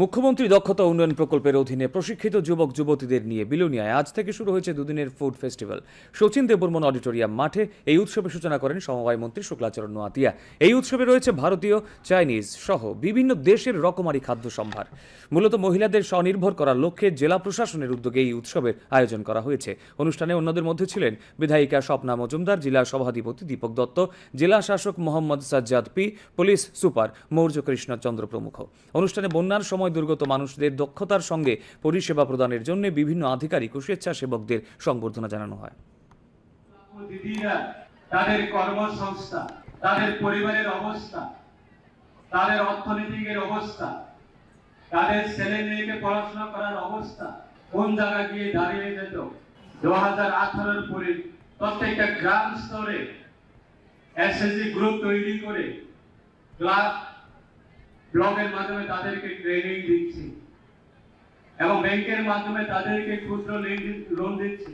মুখ্যমন্ত্রী দক্ষতা উন্নয়ন প্রকল্পের অধীনে প্রশিক্ষিত যুবক যুবতীদের নিয়ে বিলোনিয়ায় আজ থেকে শুরু হয়েছে দুদিনের food festival. Sachin Debbarman auditorium মাঠে এই উৎসবের সূচনা করেন সমবায় মন্ত্রী শুক্লাচরণ নোয়াতিয়া। এই উৎসবে রয়েছে ভারতীয়, চাইনিজ সহ বিভিন্ন দেশের রকমারি খাদ্য সম্ভার। মূলত মহিলাদের স্বনির্ভর করার লক্ষ্যে জেলা প্রশাসনের উদ্যোগে এই উৎসবের আয়োজন করা হয়েছে। অনুষ্ঠানে অন্যদের মধ্যে ছিলেন বিধায়িকা স্বপ্না মজুমদার, জেলা সভাধিপতি দীপক দত্ত, জেলা শাসক Mohammad Sajjad P, police super Maurya Krishnachandra প্রমুখ। অনুষ্ঠানে বন্যার সময় দুর্গত মানুষদের দক্ষতার সঙ্গে পরিষেবা প্রদানের জন্য বিভিন্ন আধিকারিক ও স্বেচ্ছাসেবকদের সংবর্ধনা জানানো হয়। তাদের কর্মসংস্থা, তাদের পরিবারের অবস্থা, তাদের অবস্থা, তাদের ছেলে মেয়েকে পড়াশোনা করার অবস্থা, কোন জায়গায় গিয়ে দাঁড়িয়ে যেত? দু হাজার আঠারোর পরে প্রত্যেকটা গ্রাম স্তরে এসএসজি গ্রুপ তৈরি করে ক্লাব ব্লকের মাধ্যমে তাদেরকে ট্রেনিং দিচ্ছি। এবং ব্যাংকের মাধ্যমে তাদেরকে ক্ষুদ্র লোন দিচ্ছি।